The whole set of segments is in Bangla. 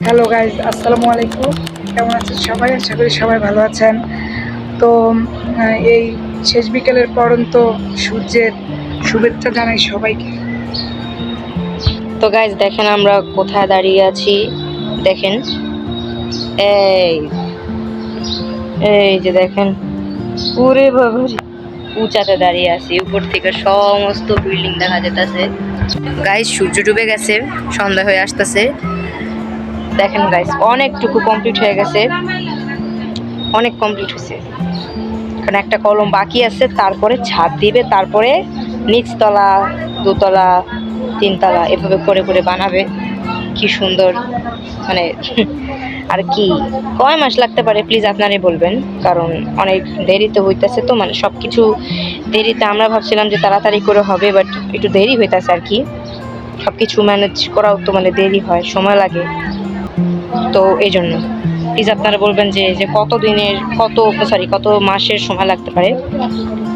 হ্যালো গাইজ আসসালামু আলাইকুম কেমন আছেন সবাই? আশা করি সবাই ভালো আছেন। তো এই শেষ বিকেলের পরন্ত সূর্যের শুভেচ্ছা জানাই সবাইকে। তো গাইজ দেখেন আমরা কোথায় দাঁড়িয়ে আছি। দেখেন। এই এই যে দেখেন। পুরে বাবা উঁচাতে দাঁড়িয়ে আছি। উপর থেকে সমস্ত বিল্ডিং দেখা যেতেছে গাইজ সূর্য ডুবে গেছে। সন্ধ্যা হয়ে আসতেছে। দেখেন গাইস অনেকটুকু কমপ্লিট হয়ে গেছে। অনেক কমপ্লিট হয়েছে। কারণ একটা কলম বাকি আছে, তারপরে ছাদ দিবে, তারপরে নিচতলা, দোতলা, তিনতলা, এভাবে করে করে বানাবে। কি সুন্দর মানে আর কি, কয় মাস লাগতে পারে প্লিজ আপনারাই বলবেন, কারণ অনেক দেরিতে হইতেছে তো মানে সব কিছু দেরিতে আমরা ভাবছিলাম যে তাড়াতাড়ি করে হবে বাট একটু দেরি হইতেছে আর কি। সব কিছু ম্যানেজ করাও তো মানে দেরি হয়, সময় লাগে। তো এই জন্য। প্লিজ আপনারা বলবেন যে যে কত দিনের কত সরি কত মাসের সময় লাগতে পারে?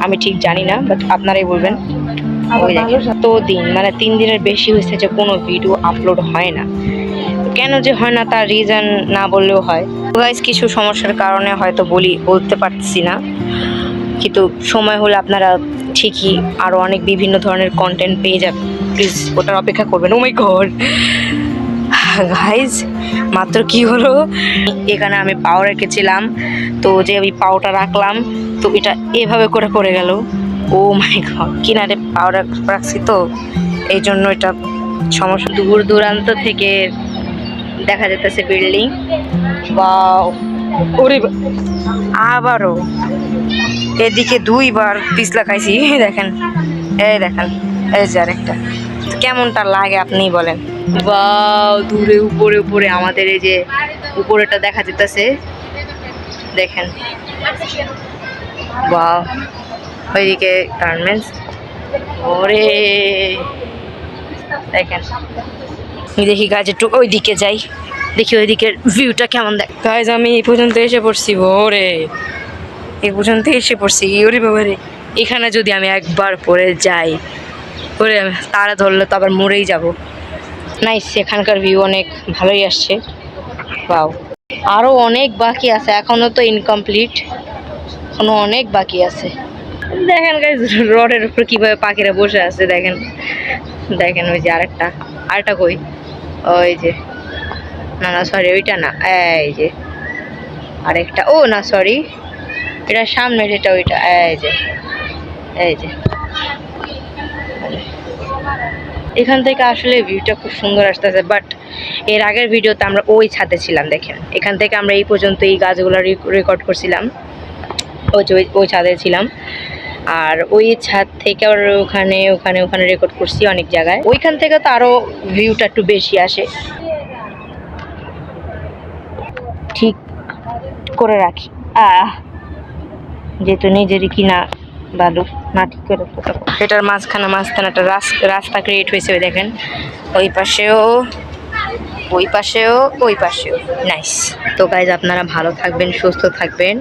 আমি ঠিক জানি না বাট আপনারাই বলবেন। ওই তো দিন মানে তিন দিনের বেশি হয়েছে যে কোনো ভিডিও আপলোড হয় না। কেন যে হয় না তার রিজন না বললেও হয়। গাইজ কিছু সমস্যার কারণে হয়তো বলি বলতে পারছি না। কিন্তু সময় হলে আপনারা ঠিকই আরও অনেক বিভিন্ন ধরনের কন্টেন্ট পেয়ে যাবেন। প্লিজ ওটার অপেক্ষা করবেন। ও মাই গড গাইজ মাত্র কি হলো? এখানে আমি পাও রেখেছিলাম। তো যে আমি পাওটা রাখলাম, তো এটা এভাবে করে পড়ে গেল। ও মাই কিনারে পাও রাখ- রাখছি তো। এই জন্য এটা সমস্যা। দূর দূরান্ত থেকে দেখা যেতেছে বিল্ডিং বা, আবারও। এদিকে দুইবার পিছলা খাইছি দেখেন। এই দেখেন, এই যে আরেকটা। কেমনটা লাগে আপনি বলেন? বা দূরে, উপরে উপরে, আমাদের এই যে উপরেটা দেখা যেতেছে। দেখেন। বা ওইদিকে গার্মেন্টস। ওরে। দেখেন। দেখি গাছ একটু ওইদিকে যাই। দেখি ওইদিকের ভিউটা কেমন দেখ গাছ আমি এই পর্যন্ত এসে পড়ছি, ওরে। এই পর্যন্ত এসে পড়ছি, ওরে বাবা রে। এখানে যদি আমি একবার পরে যাই, ওরে, তারা ধরলে তো আবার মরেই যাব। নাইস এখানকার ভিউ অনেক ভালোই আসছে। বাও আরও অনেক বাকি আছে এখনও তো ইনকমপ্লিট এখনও অনেক বাকি আছে। দেখেন গাইজ রডের উপর কীভাবে পাখিরা বসে আছে, দেখেন। দেখেন ওই যে আরেকটা আরেকটা কই? ওই যে। না না সরি ওইটা না, এই যে। আরেকটা, ও, না সরি এটা সামনের, এটা ওইটা, এই যে এই যে। এখান থেকে আসলে ভিউটা খুব সুন্দর আসতেছে বাট এর আগের ভিডিওতে আমরা ওই ছাদে ছিলাম, দেখেন। এখান থেকে আমরা এই পর্যন্ত এই গাছগুলো রেকর্ড করছিলাম। ওই ওই ছাদে ছিলাম। আর ওই ছাদ থেকে আবার ওখানে ওখানে ওখানে রেকর্ড করছি অনেক জায়গায়। ওইখান থেকে তো আরও ভিউটা একটু বেশি আসে। ঠিক করে রাখি। আহ, যেহেতু নিজেরই কিনা বালু ঠিক করে। এটার মাঝখানে মাঝখানে একটা রাস- রাস্তা ক্রিয়েট হয়েছে দেখেন। ওই পাশেও ওই পাশেও ওই পাশেও। নাইস তো গাইজ আপনারা ভালো থাকবেন, সুস্থ থাকবেন।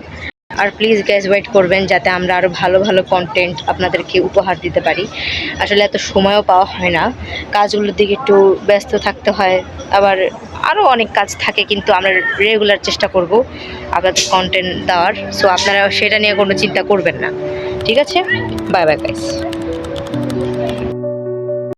আর প্লিজ গ্যাস ওয়েট করবেন যাতে আমরা আরও ভালো ভালো কন্টেন্ট আপনাদেরকে উপহার দিতে পারি। আসলে এত সময়ও পাওয়া হয় না। কাজগুলোর দিকে একটু ব্যস্ত থাকতে হয়। আবার আরও অনেক কাজ থাকে, কিন্তু আমরা রেগুলার চেষ্টা করব আপনাদের কন্টেন্ট দেওয়ার। সো আপনারা সেটা নিয়ে কোনো চিন্তা করবেন না। ঠিক আছে? Bye bye guys